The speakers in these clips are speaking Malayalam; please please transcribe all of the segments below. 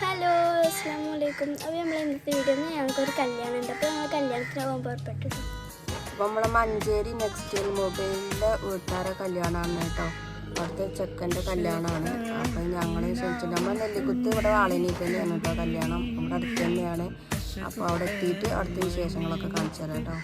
ഹലോ അസ്സാം വലൈക്കും അപ്പോൾ നമ്മൾ ഇന്നത്തെ വീഡിയോ ഞങ്ങൾക്കൊരു കല്യാണം ഉണ്ട് അപ്പോൾ ഞങ്ങൾ കല്യാണത്തിന് പോകാൻ പുറപ്പെട്ടു. അപ്പോൾ നമ്മളെ മഞ്ചേരി നെക്സ്റ്റ് മൊബൈലിന്റെ വീട്ടുകാരെ കല്യാണമാണ് കേട്ടോ. അവിടുത്തെ ചെക്കന്റെ കല്യാണമാണ്. അപ്പം ഞങ്ങൾ ക്ഷണിച്ചിട്ട് നമ്മൾ നെല്ലിക്കുത്ത് ഇവിടെ വാളിനി തന്നെയാണ് കേട്ടോ കല്യാണം. നമ്മുടെ അടുത്ത് തന്നെയാണ്. അപ്പോൾ അവിടെ എത്തിയിട്ട് അടുത്ത വിശേഷങ്ങളൊക്കെ കാണിച്ചു തരാം കേട്ടോ.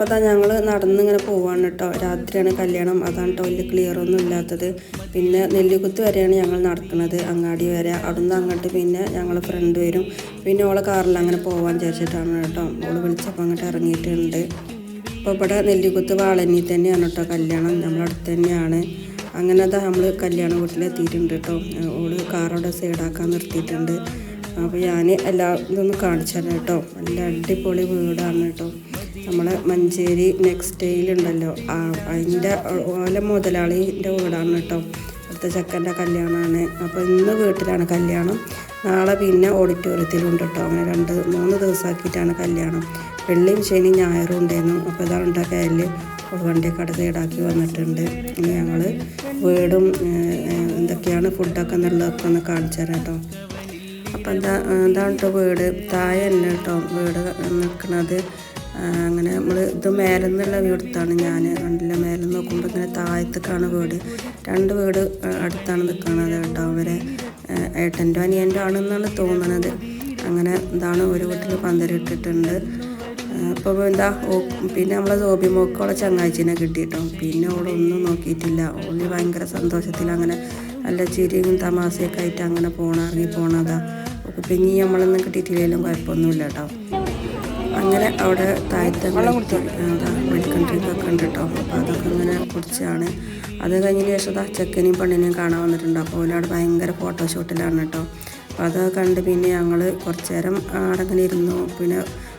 അപ്പോൾ അതാ ഞങ്ങൾ നടന്നിങ്ങനെ പോവാണ് കേട്ടോ രാത്രിയാണ് കല്യാണം. അതാണ് കേട്ടോ വലിയ ക്ലിയർ ഒന്നും ഇല്ലാത്തത്. പിന്നെ നെല്ലിക്കുത്ത് വരെയാണ് ഞങ്ങൾ നടക്കുന്നത് അങ്ങാടി വരെ. അവിടുന്ന് അങ്ങോട്ട് പിന്നെ ഞങ്ങൾ ഫ്രണ്ട് വരും. പിന്നെ ഓളെ കാറിൽ അങ്ങനെ പോകാൻ വിചാരിച്ചിട്ടാണ് കേട്ടോ ഓൾ വിളിച്ചപ്പോൾ അങ്ങോട്ട് ഇറങ്ങിയിട്ടുണ്ട് അപ്പോൾ ഇവിടെ നെല്ലിക്കുത്ത് വാളനി തന്നെയാണ് കേട്ടോ കല്യാണം. നമ്മളടുത്ത് തന്നെയാണ്. അങ്ങനെ അതാ നമ്മൾ കല്യാണ വീട്ടിലെത്തിയിട്ടുണ്ട് കേട്ടോ ഓൾ കാറോടെ സൈഡാക്കാൻ നിർത്തിയിട്ടുണ്ട്. അപ്പോൾ ഞാൻ എല്ലാ ഇതൊന്ന് കാണിച്ചു തരാം കേട്ടോ നല്ല അടിപൊളി വീടാണ് കേട്ടോ നമ്മളെ മഞ്ചേരി നെക്സ്റ്റ് ഡേയിലുണ്ടല്ലോ. അതിന്റെ ഓല മുതലാളിന്റെ വീടാണ് കേട്ടോ. അടുത്ത ചെക്കന്റെ കല്യാണമാണ് അപ്പോൾ ഇന്ന് വീട്ടിലാണ് കല്യാണം. നാളെ പിന്നെ ഓഡിറ്റോറിയത്തിലുണ്ട് കേട്ടോ. അങ്ങനെ രണ്ട് മൂന്ന് ദിവസമാക്കിയിട്ടാണ് കല്യാണം. വെള്ളിയും ശനി ഞായറും ഉണ്ടായിരുന്നു അപ്പോൾ ഇതാണ് ഉണ്ടാക്കിയാൽ വണ്ടിയൊക്കെ അവിടെ സൈഡാക്കി വന്നിട്ടുണ്ട്. ഇനി ഞങ്ങൾ വീടും എന്തൊക്കെയാണ് ഫുഡൊക്കെ എന്നുള്ളതൊക്കെ ഒന്ന് കാണിച്ചു തരാം കേട്ടോ. അപ്പം എന്താ എന്താണ് കേട്ടോ വീട്? താഴെ തന്നെ കേട്ടോ വീട് നിൽക്കുന്നത്. അങ്ങനെ നമ്മൾ ഇത് മേലെ നിന്നുള്ള വീടത്താണ് ഞാൻ കണ്ടില്ല? മേലെ നോക്കുമ്പോൾ ഇങ്ങനെ താഴത്തേക്കാണ് വീട്. രണ്ട് വീട് അടുത്താണ് നിൽക്കുന്നത് കേട്ടോ അവരെ ഏട്ടന്റെ അനിയന്റെ ആണെന്നാണ് തോന്നുന്നത് അങ്ങനെ എന്താണ് ഒരു വീട്ടിൽ പന്തലിട്ടിട്ടുണ്ട് അപ്പോൾ എന്താ? പിന്നെ നമ്മളെ സോബി മോക്കോളെ ചങ്ങാഴ്ചനെ കിട്ടിയിട്ടോ പിന്നെ ഓളൊന്നും നോക്കിയിട്ടില്ല. ഓളി ഭയങ്കര സന്തോഷത്തിൽ അങ്ങനെ നല്ല ചിരിയും തമാശയൊക്കെ ആയിട്ട് അങ്ങനെ പോണ ഇറങ്ങി പോണതാ. പിന്നെ നമ്മളൊന്നും കിട്ടിയിട്ടില്ലെങ്കിലും കുഴപ്പമൊന്നുമില്ല കേട്ടോ. അങ്ങനെ അവിടെ താഴത്തെ മെഡിക്കൽ ട്രിപ്പൊക്കെ ഉണ്ട് കേട്ടോ. അപ്പോൾ അതൊക്കെ ഇങ്ങനെ കുടിച്ചാണ്. അത് കഴിഞ്ഞതിന് ശേഷം ദാ ചെക്കനെയും പെണ്ണിനെയും കാണാൻ വന്നിട്ടുണ്ട്. അപ്പോൾ അവിടെ ഭയങ്കര ഫോട്ടോഷൂട്ടിലാണ് കേട്ടോ. അപ്പോൾ അത് കണ്ട് പിന്നെ ഞങ്ങൾ കുറച്ച് നേരം അവിടെ ഇരുന്നു. പിന്നെ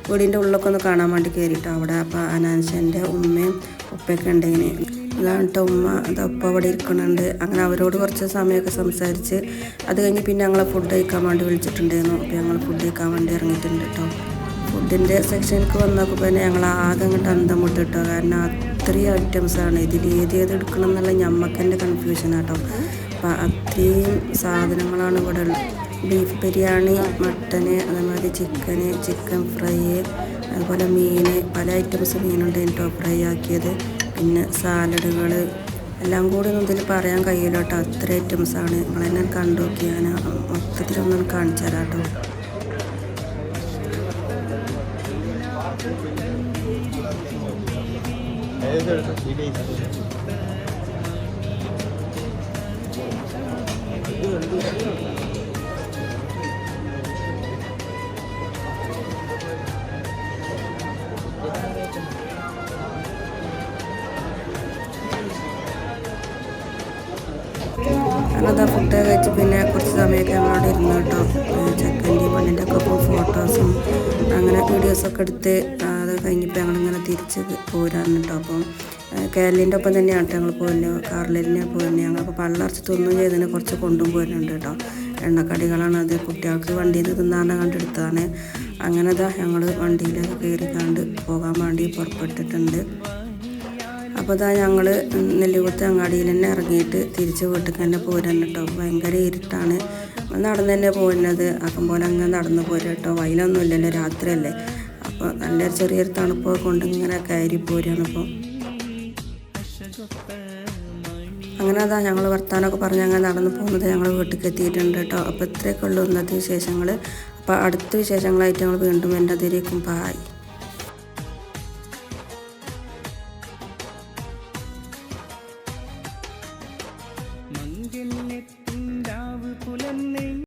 വീടിന്റെ ഉള്ളിലൊക്കെ ഒന്ന് കാണാൻ വേണ്ടി കയറിയിട്ടോ അവിടെ. അപ്പോൾ അനാൻഷന്റെ ഉമ്മയും ഉപ്പയൊക്കെ ഉണ്ടെങ്കിൽ അതാണ് കേട്ടോ ഉമ്മ. അത് ഉപ്പ അവിടെ ഇരിക്കുന്നുണ്ട്. അങ്ങനെ അവരോട് കുറച്ച് സമയമൊക്കെ സംസാരിച്ച് അത് കഴിഞ്ഞ് പിന്നെ ഞങ്ങളെ ഫുഡ് കഴിക്കാൻ വേണ്ടി വിളിച്ചിട്ടുണ്ടായിരുന്നു. അപ്പോൾ ഞങ്ങൾ ഫുഡ് കഴിക്കാൻ വേണ്ടി ഇറങ്ങിയിട്ടുണ്ട് കേട്ടോ. ഫുഡിന്റെ സെക്ഷനിലേക്ക് വന്നപ്പോൾ പിന്നെ ഞങ്ങൾ ആകെ അങ്ങോട്ട് അന്തം കാരണം അത്രയും ഐറ്റംസാണ് ഇതിൽ ഏത് ഏത് എടുക്കണം എന്നുള്ള ഞമ്മക്കെന്റെ കൺഫ്യൂഷൻ ആട്ടോ. അപ്പം അത്രയും സാധനങ്ങളാണ് ഇവിടെ ഉള്ളത് ബീഫ് ബിരിയാണി മട്ടന് അതേമാതിരി ചിക്കന് ചിക്കൻ ഫ്രൈ അതുപോലെ മീൻ പല ഐറ്റംസ് മീനുണ്ട് കേട്ടോ ഫ്രൈ ആക്കിയത്. പിന്നെ സാലഡുകൾ എല്ലാം കൂടി ഒന്നും ഇതിൽ പറയാൻ കഴിയില്ല കേട്ടോ. അത്ര ഐറ്റംസാണ് നിങ്ങളെന്നെ കണ്ടു നോക്കി ഞാൻ മൊത്തത്തിലൊന്നും കാണിച്ചു തരാം കേട്ടോ. അങ്ങനത്തെ ഫുഡ് കഴിച്ച് പിന്നെ കുറച്ച് സമയമൊക്കെ ഞങ്ങളോട് ഇരുന്നു കേട്ടോ. ചെക്കന്റെയും പെണ്ണിന്റെ ഒക്കെ ഫോട്ടോസും അങ്ങനെ വീഡിയോസൊക്കെ എടുത്ത് അത് കഴിഞ്ഞപ്പോൾ ഞങ്ങളിങ്ങനെ തിരിച്ച് പോരാണ് കേട്ടോ അപ്പം കേരളീന്റെ ഒപ്പം തന്നെയാണ് കേട്ടോ ഞങ്ങൾ പോകുന്നത് കാറിലെന്നെ പോകുന്നത് അപ്പോൾ പള്ളർച്ച് തിന്നും ചെയ്തതിനെ കുറച്ച് കൊണ്ടും പോരുന്നുണ്ട് കേട്ടോ എണ്ണക്കടികളാണ് അത്. കുട്ടികൾക്ക് വണ്ടിയിൽ നിന്ന് തിന്നാണ് കണ്ടെടുത്താണ് അങ്ങനെ ഇതാ ഞങ്ങൾ വണ്ടിയിൽ കയറി കണ്ട് പോകാൻ വേണ്ടി പുറപ്പെട്ടിട്ടുണ്ട്. അപ്പോൾ ഇതാ ഞങ്ങൾ നെല്ലിക്കുത്ത് അങ്ങാടിയിൽ തന്നെ ഇറങ്ങിയിട്ട് തിരിച്ച് വീട്ടിൽ തന്നെ പോരാൻ കേട്ടോ ഭയങ്കര ഇരുട്ടാണ്. നടന്ന് തന്നെ പോകുന്നത് അപ്പം പോലെ അങ്ങനെ നടന്ന് പോരാ കേട്ടോ വയലൊന്നും ഇല്ലല്ലോ രാത്രിയല്ലേ? അപ്പോൾ നല്ലൊരു ചെറിയൊരു തണുപ്പൊക്കെ കൊണ്ട് ഇങ്ങനെ കയറി പോരാണ് ഇപ്പോൾ അങ്ങനെ അതാ ഞങ്ങൾ വർത്താനമൊക്കെ പറഞ്ഞ് അങ്ങനെ നടന്നു പോകുന്നത് ഞങ്ങൾ വീട്ടിലേക്ക് എത്തിയിട്ടുണ്ട് കേട്ടോ. അപ്പോൾ ഇത്രയൊക്കെ ഉള്ളൂ ഇന്നത്തെ വിശേഷങ്ങൾ അപ്പോൾ അടുത്ത വിശേഷങ്ങളായിട്ട് ഞങ്ങൾ വീണ്ടും എന്റെ അതിലേക്കും. പായ്